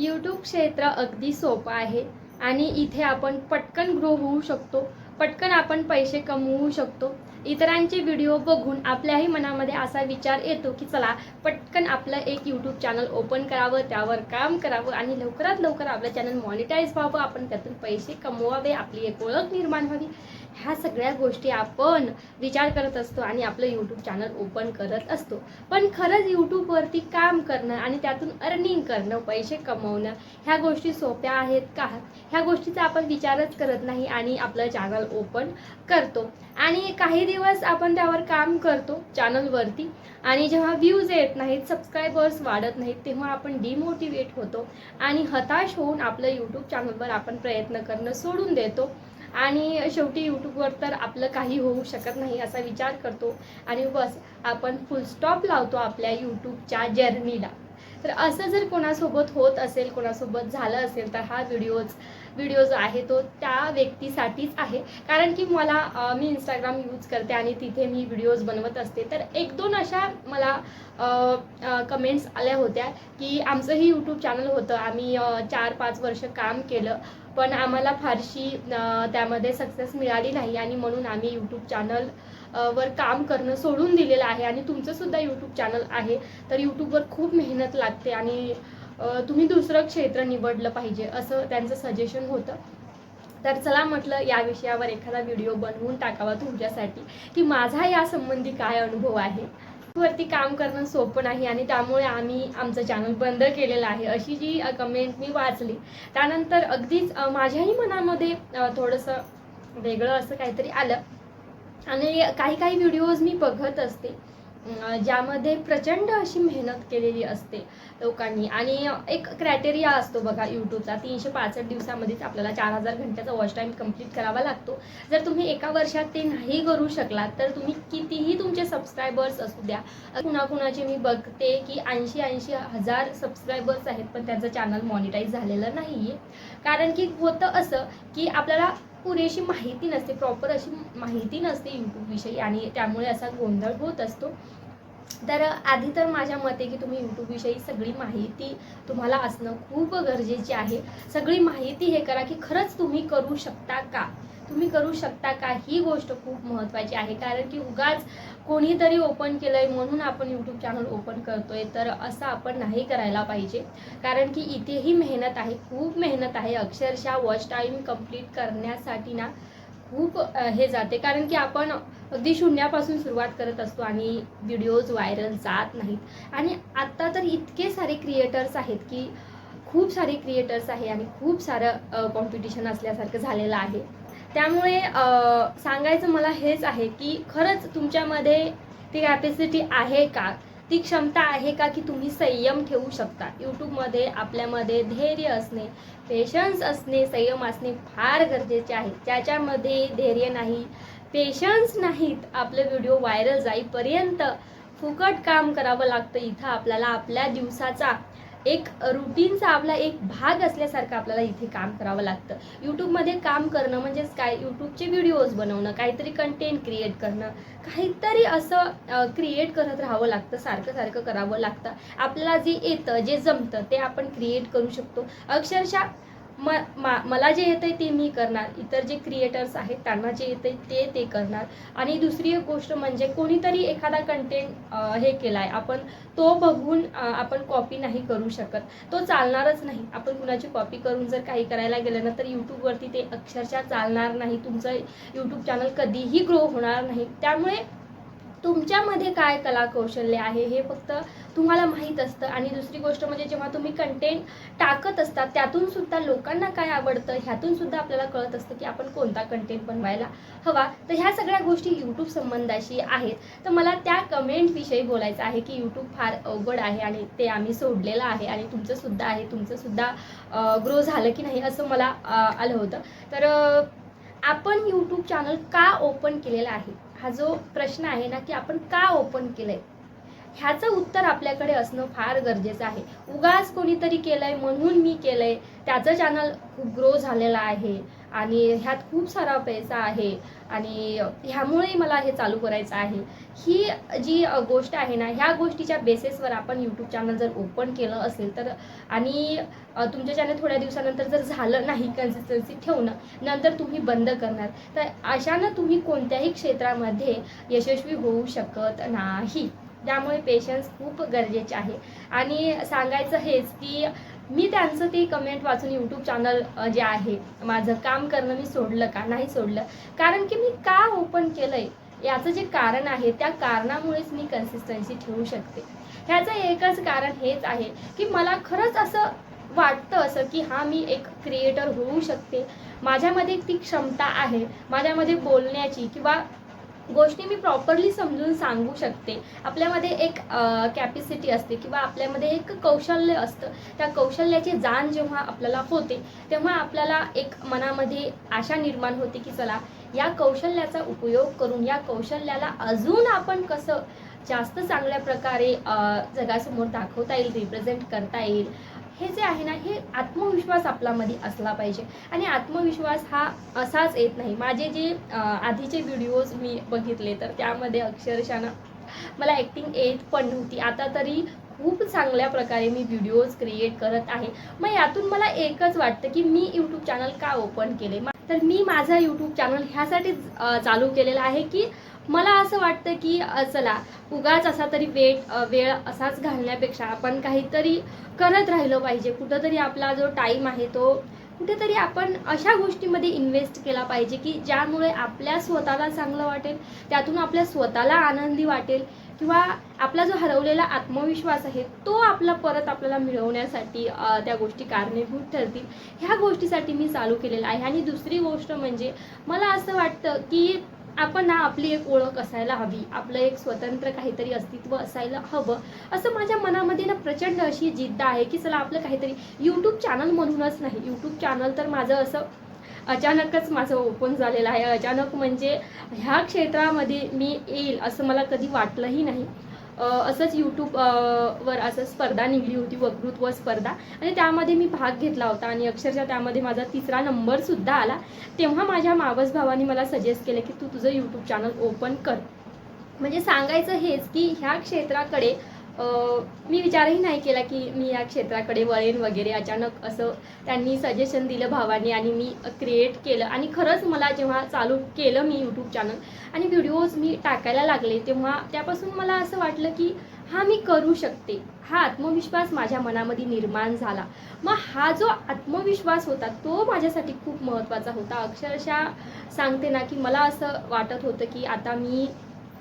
YouTube क्षेत्र अगदी सोपं आहे. आणि इथे आपण पटकन ग्रो होऊ शकतो. पटकन आपण पैसे कमवू शकतो. इतरांचे व्हिडिओ बघून आपल्याही मनामध्ये असा विचार येतो की चला पटकन आपलं एक यूट्यूब चॅनल ओपन करावं त्यावर काम करावं आणि लवकरात लवकर आपलं चॅनल मॉनिटाईज व्हावं. आपण त्यातून पैसे कमवावे आपली एक ओळख निर्माण व्हावी. ह्या सगळ्या गोष्टी आपण विचार करत असतो आणि आपलं यूट्यूब चॅनल ओपन करत असतो. पण खरंच यूट्यूबवरती काम करणं आणि त्यातून अर्निंग करणं पैसे कमवणं ह्या गोष्टी सोप्या आहेत का? ह्या गोष्टीचा आपण विचारच करत नाही आणि आपलं चॅनल ओपन करतो. आणि काही दिवस आपण त्यावर काम करतो चॅनलवरती आणि जेव्हा व्ह्यूज येत नाहीत सबस्क्रायबर्स वाढत नाहीत तेव्हा आपण डिमोटिवेट होतो आणि हताश होऊन आपलं यूट्यूब चॅनलवर आपण प्रयत्न करणं सोडून देतो. आणि शेवटी यूट्यूबवर तर आपलं काही होऊ शकत नाही असा विचार करतो. आणि बस आपण फुल स्टॉप लावतो आपल्या यूट्यूबच्या जर्नीला तर असं जर कोणासोबत होत असेल कोणासोबत झालं असेल तर हा व्हिडिओज व्हिडिओ जो आहे तो त्या व्यक्तीसाठीच आहे. कारण की मला मी इंस्टाग्राम यूज करते आणि तिथे मी व्हिडिओज बनवत असते. तर एक दोन अशा मला कमेंट्स आल्या होत्या की आमचंही यूट्यूब चॅनल होतं. आम्ही चार पाच वर्ष काम केलं. पण आम्हाला फारशी त्यामध्ये सक्सेस मिळाली नाही आणि म्हणून आम्ही यूट्यूब चॅनल वर काम करणं सोडून दिलेलं आहे आणि तुमचं सुद्धा यूट्यूब चॅनल आहे. तर यूट्यूबवर खूप मेहनत लागते आणि तुम्ही दुसरं क्षेत्र निवडलं पाहिजे असं त्यांचं सजेशन होतं. तर चला म्हटलं या विषयावर एखादा व्हिडिओ बनवून टाकावा तुमच्यासाठी की माझा या संबंधी काय अनुभव आहे. वरती काम करणं सोपं नाही आणि त्यामुळे आम्ही आमचं चॅनल बंद केलेलं आहे अशी जी कमेंट मी वाचली. त्यानंतर अगदीच माझ्याही मनामध्ये थोडंसं वेगळं असं काहीतरी आलं. आणि काही काही व्हिडिओज मी बघत असते. ज्यामध्ये प्रचंड अशी मेहनत केलेली असते लोकांनी. आणि एक क्रायटेरिया असतो बघा यूट्यूबचा तीनशे पासष्ट दिवसामध्येच आपल्याला चार हजार घंट्याचा वॉच टाईम कंप्लीट करावा लागतो. जर तुम्ही एका वर्षात ते नाही करू शकलात तर तुम्ही कितीही तुमचे सबस्क्रायबर्स असू द्या कुणाकुणाचे मी बघते की ऐंशी ऐंशी हजार सबस्क्रायबर्स आहेत पण त्यांचं चॅनल मॉनिटाईज झालेलं नाही आहे कारण की होतं असं की आपल्याला पुरेशी माहिती नसते प्रॉपर अशी माहिती नसते यूट्यूबविषयी आणि त्यामुळे असा गोंधळ होत असतो. तर आधी तर माझ्या मते की तुम्ही यूट्यूबविषयी सगळी माहिती तुम्हाला असणं खूप गरजेची आहे. सगळी माहिती हे करा की खरंच तुम्ही करू शकता का? तुम्ही करू शकता का? ही गोष्ट खूप महत्त्वाची आहे. कारण की उगाच कोणीतरी ओपन केलं आहे म्हणून आपण यूट्यूब चॅनल ओपन करतो आहे तर असं आपण नाही करायला पाहिजे. कारण की इथेही मेहनत आहे. खूप मेहनत आहे. अक्षरशः वॉच टाईम कंप्लीट करण्यासाठी ना खूप हे जाते. कारण की आपण अगदी शून्यापासून सुरुवात करत असतो आणि व्हिडिओज व्हायरल जात नाहीत. आणि आत्ता तर इतके सारे क्रिएटर्स आहेत की खूप सारे क्रिएटर्स आहे आणि खूप सारं कॉम्पिटिशन असल्यासारखं झालेलं आहे. त्यामुळे सांगायचं मला हेच आहे की खरंच तुमच्यामध्ये ती कॅपॅसिटी आहे का? ती क्षमता आहे का की तुम्ही संयम ठेवू शकता? यूट्यूबमध्ये आपल्यामध्ये धैर्य असणे पेशन्स असणे संयम असणे फार गरजेचे आहे. ज्याच्यामध्ये धैर्य नाही पेशन्स नाहीत आपले व्हिडिओ व्हायरल जाईपर्यंत फुकट काम करावं लागतं. इथं आपल्याला आपल्या दिवसाचा एक रुटीनचा आपला एक भाग असल्यासारखं आपल्याला इथे काम करावं लागतं. यूट्यूबमध्ये काम करणं म्हणजेच काय? यूट्यूबचे व्हिडिओज बनवणं काहीतरी कंटेंट क्रिएट करणं काहीतरी असं क्रिएट करत राहावं लागतं सारखं सारखं करावं लागतं. आपल्याला जे येतं जे जमतं ते आपण क्रिएट करू शकतो. अक्षरशः म मा मला जे येतं ते मी करणार. इतर जे क्रिएटर्स आहेत त्यांना जे येतं ते ते करणार. आणि दुसरी एक गोष्ट म्हणजे कोणीतरी एखादा कंटेंट हे केला आहे आपण तो बघून आपण कॉपी नाही करू शकत. तो चालणारच नाही. आपण कुणाची कॉपी करून जर काही करायला गेलं ना तर यूट्यूबवरती ते अक्षरशः चालणार नाही. तुमचं यूट्यूब चॅनल कधीही ग्रो होणार नाही. त्यामुळे तुमच्यामध्ये काय कला कौशल्य आहे हे फक्त तुम्हाला माहीत असतं. आणि दुसरी गोष्ट म्हणजे जेव्हा तुम्ही कंटेंट टाकत असतात त्यातून सुद्धा लोकांना काय आवडतं? ह्यातून सुद्धा आपल्याला कळत असतं की आपण कोणता कंटेंट बनवायला हवा. तर ह्या सगळ्या गोष्टी यूट्यूब संबंधाशी आहेत. तर मला त्या कमेंटविषयी बोलायचं आहे की यूट्यूब फार अवघड आहे आणि ते आम्ही सोडलेलं आहे आणि तुमचं सुद्धा आहे. तुमचं सुद्धा ग्रो झालं की नाही असं मला आलं होतं. तर आपण यूट्यूब चॅनल का ओपन केलेलं आहे? हा जो प्रश्न आहे ना की आपण का ओपन केलंय? ह्याचं उत्तर आपल्याकडे असणं फार गरजेचं आहे. उगाच कोणीतरी केलंय म्हणून मी केलंय. त्याचं चॅनल खूप ग्रो झालेलं आहे. आणि ह्यात खूप सारा पैसा आहे. आणि ह्यामुळे मला हे चालू करायचं आहे. ही जी गोष्ट आहे ना ह्या गोष्टीच्या बेसिसवर आपण यूट्यूब चॅनल जर ओपन केलं असेल तर आणि तुमच्या चॅनल थोड्या दिवसानंतर जर झालं नाही कन्सिस्टन्सी ठेवणं नंतर तुम्ही बंद करणार. तर अशानं तुम्ही कोणत्याही क्षेत्रामध्ये यशस्वी होऊ शकत नाही. त्यामुळे पेशन्स खूप गरजेचे आहे. आणि सांगायचं हेच की मी त्यांचं ते कमेंट वाचून यूट्यूब चॅनल जे आहे माझं काम करणं मी सोडलं का? नाही सोडलं. कारण की मी का ओपन केलं आहे याचं जे कारण आहे त्या कारणामुळेच मी कन्सिस्टन्सी ठेवू शकते. ह्याचं एकच कारण हेच आहे की मला खरंच असं वाटतं असं की हा मी एक क्रिएटर होऊ शकते. माझ्यामध्ये ती क्षमता आहे. माझ्यामध्ये बोलण्याची किंवा गोष्टी मी प्रॉपरली समजून सांगू शकते. आपल्यामध्ये एक कॅपॅसिटी असते किंवा आपल्यामध्ये एक कौशल्य असतं. त्या कौशल्याची जाण जेव्हा आपल्याला होते तेव्हा आपल्याला एक मनामध्ये आशा निर्माण होते की चला या कौशल्याचा उपयोग करून या कौशल्याला अजून आपण कसं जास्त चांगल्या प्रकारे जगासमोर दाखवता येईल रिप्रेझेंट करता येईल हे जे आहे ना हे आत्मविश्वास आपल्यामध्ये असला पाहिजे. आणि आत्मविश्वास हा असाच येत नाही. माझे जे आधीचे व्हिडिओज मी बघितले तर त्यामध्ये अक्षरशः मला ॲक्टिंग येत पण नव्हती. आता तरी खूप चांगल्या प्रकारे मी व्हिडिओज क्रिएट करत आहे. मग यातून मला एकच वाटतं की मी यूट्यूब चॅनल का ओपन केले? तर मी माझा यूट्यूब चॅनल ह्यासाठीच चालू केलेला आहे की मला असं वाटतं की चला उगाच असा तरी वेळ वेळ असाच घालण्यापेक्षा आपण काहीतरी करत राहिलं पाहिजे. कुठंतरी आपला जो टाईम आहे तो कुठेतरी आपण अशा गोष्टीमध्ये इन्व्हेस्ट केला पाहिजे की ज्यामुळे आपल्या स्वतःला चांगलं वाटेल त्यातून आपल्या स्वतःला आनंदी वाटेल किंवा आपला जो हरवलेला आत्मविश्वास आहे तो आपला परत आपल्याला मिळवण्यासाठी त्या गोष्टी कारणीभूत ठरतील. ह्या गोष्टीसाठी मी चालू केलेलं आहे. आणि दुसरी गोष्ट म्हणजे मला असं वाटतं की आपण ना आपली एक ओळख असायला हवी आपलं एक स्वतंत्र काहीतरी अस्तित्व असायला हवं. असं माझ्या मनामध्ये ना प्रचंड अशी जिद्द आहे की चला आपलं काहीतरी यूट्यूब चॅनल म्हणूनच नाही यूट्यूब चॅनल तर माझं असं अचानकच माझं ओपन झालेलं आहे. अचानक म्हणजे ह्या क्षेत्रामध्ये मी येईल असं मला कधी वाटलंही नाही. असंच यूट्यूब वर असं स्पर्धा निघली होती वक्तृत्व स्पर्धा. आणि त्यामध्ये मी भाग घेतला होता आणि अक्षरशः त्यामध्ये माझा तिसरा नंबरसुद्धा आला. तेव्हा माझ्या मावस भावाने मला सजेस्ट केलं की तू तुझं यूट्यूब चॅनल ओपन कर. म्हणजे सांगायचं हेच की ह्या क्षेत्राकडे मी विचारही नाही केला की मी या क्षेत्राकडे वळेन वगैरे. अचानक असं त्यांनी सजेशन दिलं भावाने आणि मी क्रिएट केलं. आणि खरंच मला जेव्हा चालू केलं मी यूट्यूब चॅनल आणि व्हिडिओज मी टाकायला लागले तेव्हा त्यापासून मला असं वाटलं की हा मी करू शकते. हा आत्मविश्वास माझ्या मनामध्ये निर्माण झाला. मग हा जो आत्मविश्वास होता तो माझ्यासाठी खूप महत्त्वाचा होता. अक्षरशः सांगते ना की मला असं वाटत होतं की आता मी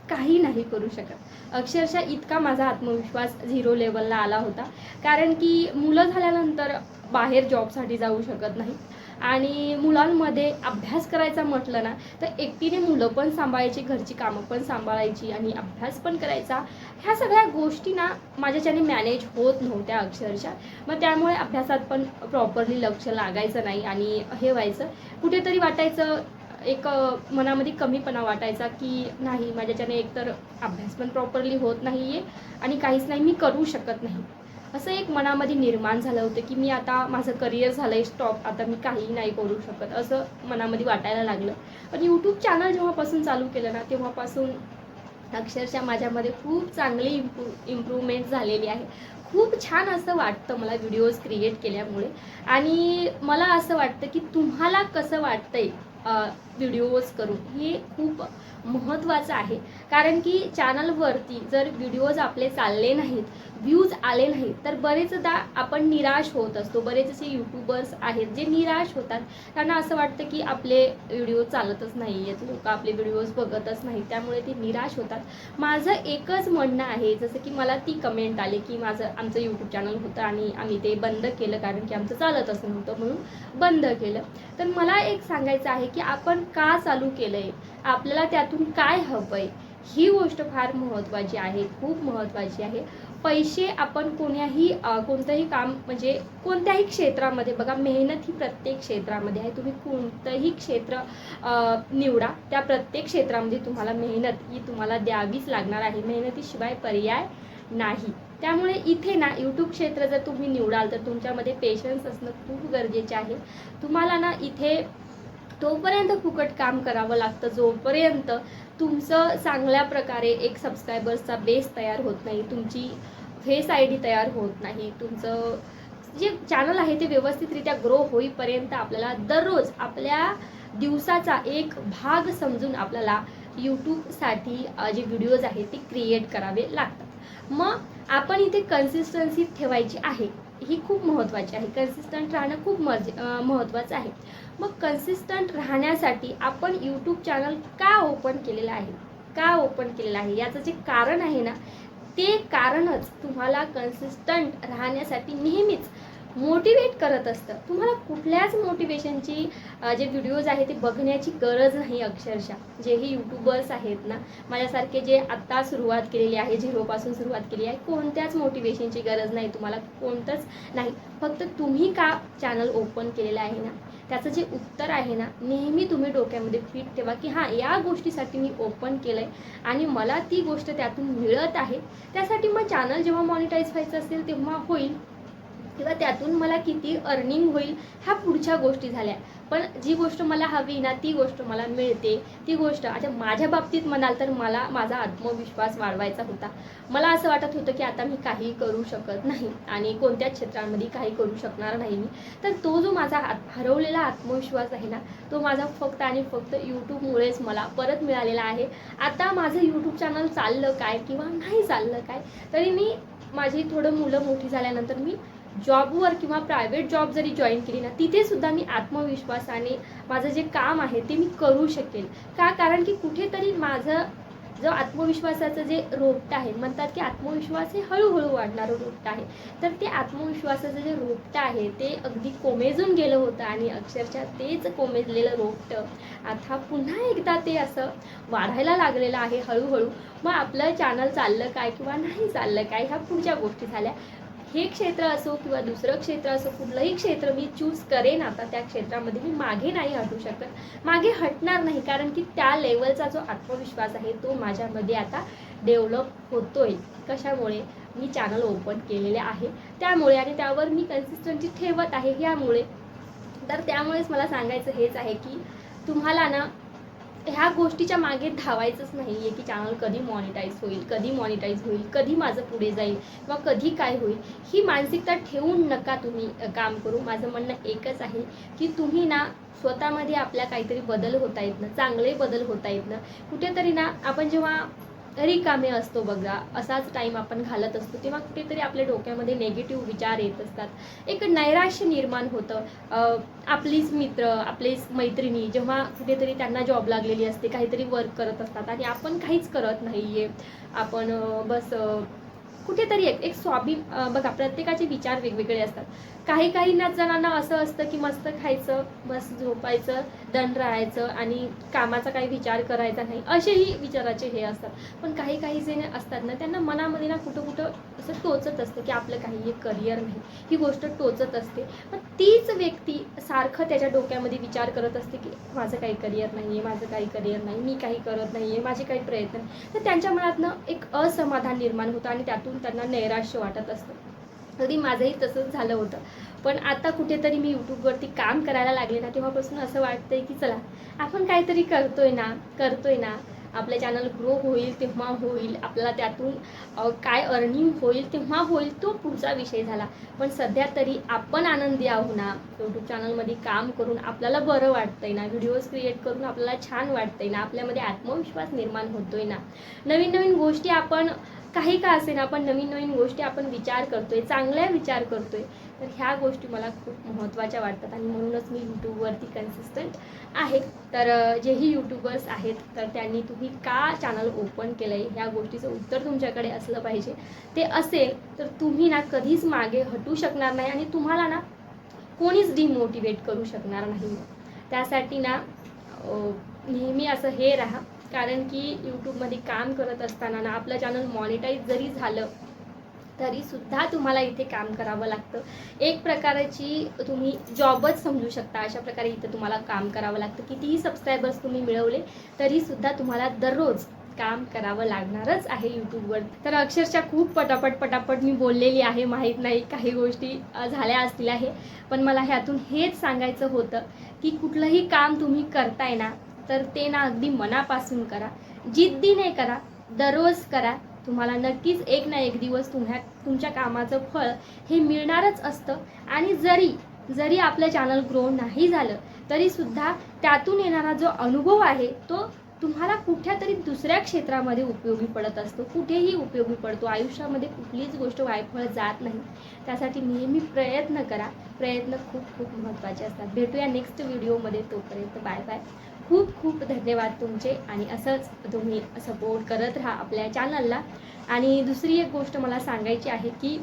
काही नाही करू शकत. अक्षरशः इतका माझा आत्मविश्वास झिरो लेवलला आला होता. कारण की मुलं झाल्यानंतर बाहेर जॉबसाठी जाऊ शकत नाही. आणि मुलांमध्ये अभ्यास करायचा म्हटलं ना तर एकटीने मुलं पण सांभाळायची घरची कामं पण सांभाळायची आणि अभ्यास पण करायचा ह्या सगळ्या गोष्टी ना माझ्याच्याने मॅनेज होत नव्हत्या अक्षरशः. मग त्यामुळे अभ्यासात पण प्रॉपरली लक्ष लागायचं नाही आणि हे व्हायचं. कुठेतरी वाटायचं एक मनामध्ये कमीपणा वाटायचा की नाही माझ्याच्याने एकतर अभ्यास पण प्रॉपरली होत नाही आहे आणि काहीच नाही मी करू शकत नाही. असं एक मनामध्ये निर्माण झालं होतं की मी आता माझं करिअर झालं आहे स्टॉप आता मी काही नाही करू शकत असं मनामध्ये वाटायला लागलं. पण यूट्यूब चॅनल जेव्हापासून चालू केलं ना तेव्हापासून अक्षरशः माझ्यामध्ये खूप चांगली इम्प्रू इम्प्रूव्हमेंट झालेली आहे. खूप छान असं वाटतं मला व्हिडिओज क्रिएट केल्यामुळे. आणि मला असं वाटतं की तुम्हाला कसं वाटतंय व्हिडिओज करून हे खूप महत्त्वाचं आहे. कारण की चॅनलवरती जर व्हिडिओज आपले चालले नाहीत व्ह्यूज आले नाहीत तर बरेचदा आपण निराश होत असतो. बरेच असे यूट्यूबर्स आहेत जे निराश होतात त्यांना असं वाटतं की आपले व्हिडिओ चालतच नाही आहेत लोक आपले व्हिडिओज बघतच नाहीत. त्यामुळे ते निराश होतात. माझं एकच म्हणणं आहे जसं की मला ती कमेंट आली की माझं आमचं यूट्यूब चॅनल होतं आणि आम्ही ते बंद केलं कारण की आमचं चालतच नव्हतं म्हणून बंद केलं. तर मला एक सांगायचं आहे की आपण का चालू केलं आहे आपल्याला त्यातून काय हवं आहे ही गोष्ट फार महत्त्वाची आहे खूप महत्त्वाची आहे. पैसे आपण कोण्याही कोणतंही काम म्हणजे कोणत्याही क्षेत्रामध्ये बघा मेहनत ही प्रत्येक क्षेत्रामध्ये आहे. तुम्ही कोणतंही क्षेत्र निवडा त्या प्रत्येक क्षेत्रामध्ये तुम्हाला मेहनत ही तुम्हाला द्यावीच लागणार आहे. मेहनतीशिवाय पर्याय नाही. त्यामुळे इथे ना यूट्यूब क्षेत्र जर तुम्ही निवडाल तर तुमच्यामध्ये पेशन्स असणं खूप गरजेचे आहे. तुम्हाला ना इथे तोपर्यंत फुकट काम करावं लागतं. जोपर्यंत तुमचं चांगल्या प्रकारे एक सबस्क्रायबर्सचा बेस तयार होत नाही तुमची फेस आय डी तयार होत नाही तुमचं जे चॅनल आहे ते व्यवस्थितरित्या ग्रो होईपर्यंत आपल्याला दररोज आपल्या दिवसाचा एक भाग समजून आपल्याला यूट्यूबसाठी जे व्हिडिओज आहेत ते क्रिएट करावे लागतात. मग आपण इथे कन्सिस्टन्सी ठेवायची आहे. ही खूप महत्त्वाची आहे. कन्सिस्टंट राहणं खूप मज महत्त्वाचं आहे. मग कन्सिस्टंट राहण्यासाठी आपण यूट्यूब चॅनल का ओपन केलेलं आहे? का ओपन केलेलं आहे? याचं जे कारण आहे ना ते कारणच तुम्हाला कन्सिस्टंट राहण्यासाठी नेहमीच मोटिवेट करत असतं. तुम्हाला कुठल्याच मोटिवेशनची जे व्हिडिओज आहे ते बघण्याची गरज नाही अक्षरशः. जे हे यूट्यूबर्स आहेत ना माझ्यासारखे जे आत्ता सुरुवात केलेली आहे झिरोपासून सुरुवात केली आहे कोणत्याच मोटिवेशनची गरज नाही तुम्हाला कोणतंच नाही. फक्त तुम्ही का चॅनल ओपन केलेलं आहे ना त्याचं जे उत्तर आहे ना नेहमी तुम्ही डोक्यामध्ये फिट ठेवा की हां या गोष्टीसाठी मी ओपन केलं आहे आणि मला ती गोष्ट त्यातून मिळत आहे. त्यासाठी मग चॅनल जेव्हा मॉनिटाईज व्हायचं असेल तेव्हा होईल. किंवा त्यातून मला किती अर्निंग होईल ह्या पुढच्या गोष्टी झाल्या. पण जी गोष्ट मला हवी ना ती गोष्ट मला मिळते. ती गोष्ट अच्छा माझ्या बाबतीत म्हणाल तर मला माझा आत्मविश्वास वाढवायचा होता. मला असं वाटत होतं की आता मी काही करू शकत नाही आणि कोणत्याच क्षेत्रांमध्ये काही करू शकणार नाही मी. तर तो जो माझा आत- हरवलेला आत्मविश्वास आहे ना तो माझा फक्त आणि फक्त यूट्यूबमुळेच मला परत मिळालेला आहे. आता माझं यूट्यूब चॅनल चाललं काय किंवा नाही चाललं काय तरी मी माझी थोडं मुलं मोठी झाल्यानंतर मी जॉबवर किंवा प्रायव्हेट जॉब जरी जॉईन केली ना तिथे सुद्धा मी आत्मविश्वासाने माझं जे काम आहे ते मी करू शकेल का? कारण की कुठेतरी माझं जो आत्मविश्वासाचं जे रोपटं आहे म्हणतात की आत्मविश्वास हे हळूहळू वाढणारं रोपटं आहे. तर ते आत्मविश्वासाचं जे रोपटं आहे ते अगदी कोमेजून गेलं होतं आणि अक्षरशः तेच कोमेजलेलं रोपटं आता पुन्हा एकदा ते असं वाढायला लागलेलं आहे हळूहळू. मग आपलं चॅनल चाललं काय किंवा नाही चाललं काय ह्या पुढच्या गोष्टी झाल्या. हे क्षेत्र असो किंवा दुसरं क्षेत्र असो कुठलंही क्षेत्र मी चूज करेन आता त्या क्षेत्रामध्ये. मी मागे नाही हटू शकत. मागे हटणार नाही कारण की त्या लेवलचा जो आत्मविश्वास आहे तो माझ्यामध्ये आता डेव्हलप होतोय. कशामुळे? मी चॅनल ओपन केलेले आहे. त्यामुळे आणि त्यावर मी कन्सिस्टन्सी ठेवत आहे यामुळे. तर त्यामुळेच मला सांगायचं हेच आहे की तुम्हाला ना ह्या गोष्टीच्या मागे धावायचंच नाही आहे की चॅनल कधी मॉनिटाईज होईल कधी मॉनिटाईज होईल कधी माझं पुढे जाईल किंवा कधी काय होईल. ही मानसिकता ठेवून नका तुम्ही काम करू. माझं म्हणणं एकच आहे की तुम्ही ना स्वतःमध्ये आपल्या काहीतरी बदल होता येत ना चांगले बदल होता येत ना कुठेतरी ना आपण जेव्हा रिकामे असतो बघा. असाच टाईम आपण घालत असतो. तेव्हा कुठेतरी आपल्या डोक्यामध्ये नेगेटिव्ह विचार येत असतात. एक नैराश्य निर्माण होतं. आपलीच मित्र आपलीच मैत्रिणी जेव्हा कुठेतरी त्यांना जॉब लागलेली असते काहीतरी वर्क करत असतात आणि आपण काहीच करत नाही आहे आपण बस कुठेतरी एक एक बघा प्रत्येकाचे विचार वेगवेगळे असतात. काही काही ना जणांना असं असतं की मस्त खायचं बस झोपायचं दण राहायचं आणि कामाचा काही विचार करायचा नाही. असेही विचाराचे हे असतात. पण काही काही जे असतात ना त्यांना मनामध्ये ना कुठं कुठं असं टोचत असतं की आपलं काही एक करिअर नाही. ही गोष्ट टोचत असते. पण तीच व्यक्ती सारखं त्याच्या डोक्यामध्ये विचार करत असते की माझं काही करिअर नाही आहे माझं काही करिअर नाही मी काही करत नाही आहे माझे काही प्रयत्न तर त्यांच्या मनातनं एक असमाधान निर्माण होतं आणि त्यातून त्यांना नैराश्य वाटत असतं. कधी माझंही तसंच झालं होतं. पण आता कुठेतरी मी यूट्यूबवरती काम करायला लागले ना तेव्हापासून असं वाटतंय की चला आपण काहीतरी करतोय ना करतोय ना. आपलं चॅनल ग्रो होईल तेव्हा होईल. आपल्याला त्यातून काय अर्निंग होईल तेव्हा होईल तो पुढचा विषय झाला. पण सध्या तरी आपण आनंदी आहो ना यूट्यूब चॅनलमध्ये काम करून आपल्याला बरं वाटतंय ना. व्हिडिओज क्रिएट करून आपल्याला छान वाटतंय ना. आपल्यामध्ये आत्मविश्वास निर्माण होतोय ना. नवीन नवीन गोष्टी आपण काही का असेल ना आपण नवीन नवीन गोष्टी आपण विचार करतोय चांगल्या विचार करतोय तर ह्या गोष्टी मला खूप महत्त्वाच्या वाटतात आणि म्हणूनच मी यूट्यूबवरती कन्सिस्टंट आहे. तर जेही यूट्यूबर्स आहेत तर त्यांनी तुम्ही का चॅनल ओपन केलं आहे ह्या गोष्टीचं उत्तर तुमच्याकडे असलं पाहिजे. ते असेल तर तुम्ही ना कधीच मागे हटू शकणार नाही आणि तुम्हाला ना कोणीच डिमोटिवेट करू शकणार नाही. त्यासाठी ना नेहमी असं हे राहा कारण की यूट्यूबमध्ये काम करत असताना ना आपलं चॅनल मॉनिटाईज जरी झालं तरी सुद्धा तुम्हाला इथे काम करावं लागतं. एक प्रकारची तुम्ही जॉबच समजू शकता. अशा प्रकारे इथं तुम्हाला काम करावं लागतं. कितीही सबस्क्रायबर्स तुम्ही मिळवले तरी सुद्धा तुम्हाला दररोज काम करावं लागणारच आहे यूट्यूबवर तर अक्षरशः खूप पटापट पटापट मी बोललेली आहे. माहीत नाही काही गोष्टी झाल्या असतील आहे. पण मला ह्यातून हेच सांगायचं होतं की कुठलंही काम तुम्ही करताय ना तर ते ना अगदी मनापासून करा. जिद्दीने करा. दररोज करा. तुम्हाला नक्कीच एक ना एक दिवस तुम्हा तुमच्या कामाचं फळ हे मिळणारच असतं. आणि जरी जरी आपलं चॅनल ग्रो नाही झालं तरीसुद्धा त्यातून येणारा जो अनुभव आहे तो तुम्हाला कुठ्यातरी दुसऱ्या क्षेत्रामध्ये उपयोगी पडत असतो. कुठेही उपयोगी पडतो. आयुष्यामध्ये कुठलीच गोष्ट वायफळ जात नाही. त्यासाठी नेहमी प्रयत्न करा. प्रयत्न खूप खूप महत्त्वाचे असतात. भेटूया नेक्स्ट व्हिडिओमध्ये तोपर्यंत बाय बाय. खूप खूप धन्यवाद तुमचे. आणि असंच तुम्ही सपोर्ट करत राहा आपल्या चॅनलला आणि दुसरी एक गोष्ट मला सांगायची आहे की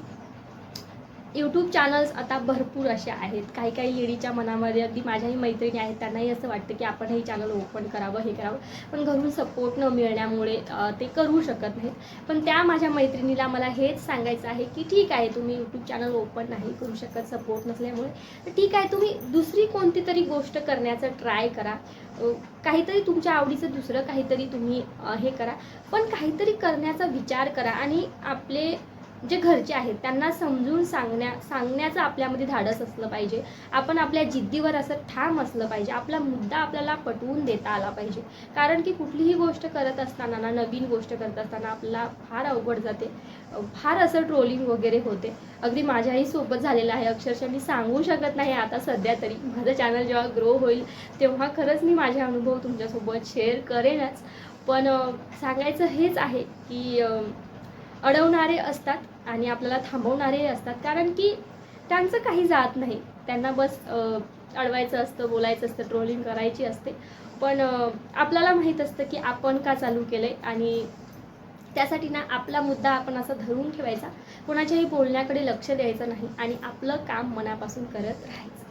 यूट्यूब चॅनल्स आता भरपूर असे आहेत. काही काही लेडीच्या मनामध्ये अगदी माझ्याही मैत्रिणी आहेत त्यांनाही असं वाटतं की आपण हे चॅनल ओपन करावं हे करावं. पण घरून सपोर्ट न मिळण्यामुळे ते करू शकत नाहीत. पण त्या माझ्या मैत्रिणीला मला हेच सांगायचं आहे की ठीक आहे तुम्ही यूट्यूब चॅनल ओपन नाही करू शकत सपोर्ट नसल्यामुळे. तर ठीक आहे तुम्ही दुसरी कोणती तरी गोष्ट करण्याचं ट्राय करा. काहीतरी तुमच्या आवडीचं दुसरं काहीतरी तुम्ही हे करा. पण काहीतरी करण्याचा विचार करा आणि आपले जे घरचे आहेत त्यांना समजून सांगण्या सांगण्याचं आपल्यामध्ये धाडस असलं पाहिजे. आपण आपल्या जिद्दीवर असं ठाम असलं पाहिजे. आपला मुद्दा आपल्याला पटवून देता आला पाहिजे. कारण की कुठलीही गोष्ट करत असताना ना नवीन गोष्ट करत असताना आपल्याला फार अवघड जाते. फार असं ट्रोलिंग वगैरे होते. अगदी माझ्याही सोबत झालेलं आहे. अक्षरशः मी सांगू शकत नाही आता सध्या तरी. माझं चॅनल जेव्हा ग्रो होईल तेव्हा खरंच मी माझे अनुभव तुमच्यासोबत शेअर करेनच. पण सांगायचं हेच आहे की अडवणारे असतात आणि आपल्याला थांबवणारे असतात. कारण की त्यांचं काही जात नाही. त्यांना बस अडवायचं असतं बोलायचं असतं ट्रोलिंग करायची असते. पण आपल्याला माहीत असतं की आपण का चालू केलं आहे आणि त्यासाठी ना आपला मुद्दा आपण असा धरून ठेवायचा. कोणाच्याही बोलण्याकडे लक्ष द्यायचं नाही आणि आपलं काम मनापासून करत राहायचं.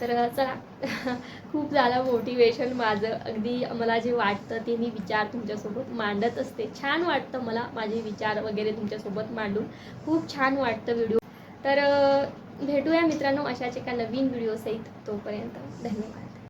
तर चला. खूप झालं मोटिवेशन माझं. अगदी मला जे वाटतं ते मी विचार तुमच्यासोबत मांडत असते. छान वाटतं मला माझे विचार वगैरे तुमच्यासोबत मांडून. खूप छान वाटतं व्हिडिओ तर भेटूया मित्रांनो अशाच एका नवीन व्हिडिओसहित तोपर्यंत. धन्यवाद.